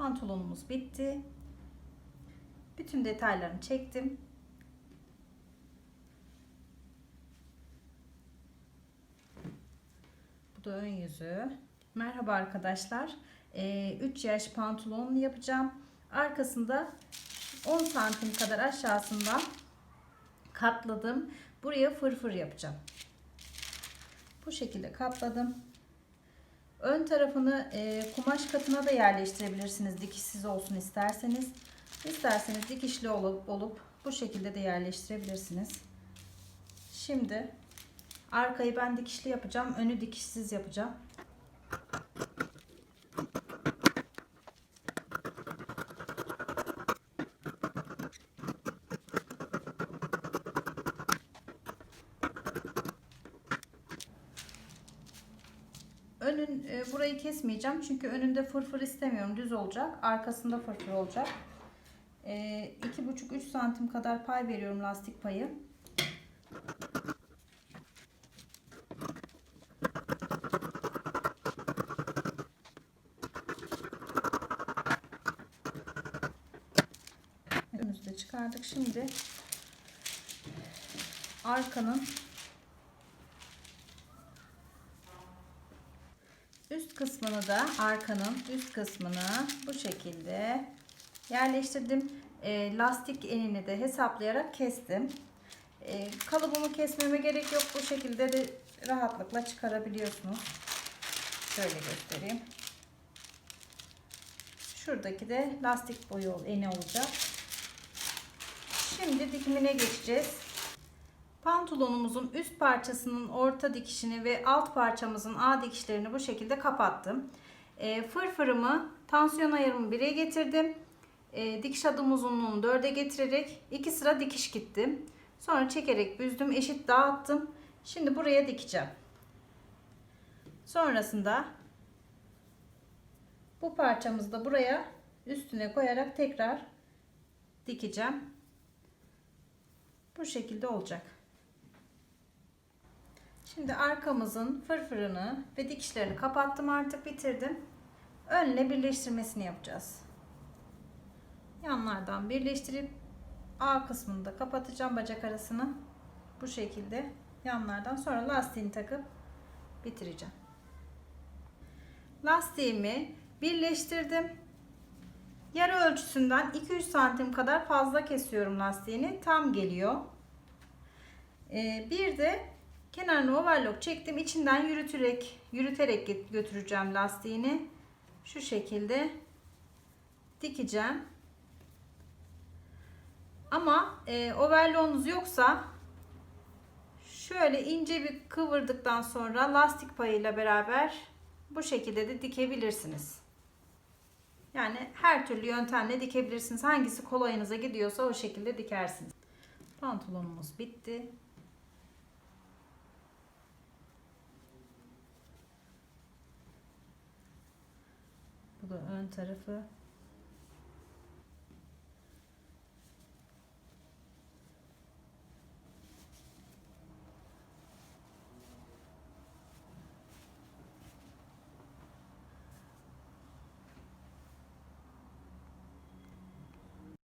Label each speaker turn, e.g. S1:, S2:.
S1: Pantolonumuz bitti. Bütün detaylarını çektim. Bu da ön yüzü. Merhaba arkadaşlar. 3 yaş pantolon yapacağım. Arkasında 10 santim kadar aşağısından katladım. Buraya fırfır yapacağım. Bu şekilde katladım. Ön tarafını e, kumaş katına da yerleştirebilirsiniz. Dikişsiz olsun isterseniz. İsterseniz dikişli olup, olup bu şekilde de yerleştirebilirsiniz. Şimdi arkayı ben dikişli yapacağım. Önü dikişsiz yapacağım. Önün e, burayı kesmeyeceğim çünkü önünde fırfır istemiyorum. Düz olacak. Arkasında fırfır olacak. E, 2,5-3 santim kadar pay veriyorum lastik payı. Önümüzü de çıkardık. Şimdi arkanın Üst kısmını da arkanın üst kısmını bu şekilde yerleştirdim. E, lastik enini de hesaplayarak kestim. E, kalıbımı kesmeme gerek yok. Bu şekilde de rahatlıkla çıkarabiliyorsunuz. Şöyle göstereyim. Şuradaki de lastik boyu eni olacak. Şimdi dikimine geçeceğiz. Pantolonumuzun üst parçasının orta dikişini ve alt parçamızın A dikişlerini bu şekilde kapattım. E, fırfırımı tansiyon ayarımı 1'e getirdim. E, dikiş adım uzunluğunu 4'e getirerek 2 sıra dikiş gittim. Sonra çekerek büzdüm, eşit dağıttım. Şimdi buraya dikeceğim. Sonrasında bu parçamızı da buraya üstüne koyarak tekrar dikeceğim. Bu şekilde olacak. Şimdi arkamızın fırfırını ve dikişlerini kapattım artık bitirdim. Önle birleştirmesini yapacağız. Yanlardan birleştirip A kısmını da kapatacağım bacak arasını. Bu şekilde yanlardan sonra lastiğini takıp bitireceğim. Lastiğimi birleştirdim. Yarı ölçüsünden 2-3 santim kadar fazla kesiyorum lastiğini. Tam geliyor. Ee, bir de kenarını overlock çektim. İçinden yürüterek, yürüterek götüreceğim lastiğini. Şu şekilde dikeceğim. Ama e, overlock'unuz yoksa şöyle ince bir kıvırdıktan sonra lastik payıyla beraber bu şekilde de dikebilirsiniz. Yani her türlü yöntemle dikebilirsiniz. Hangisi kolayınıza gidiyorsa o şekilde dikersiniz. Pantolonumuz bitti. Da ön tarafı.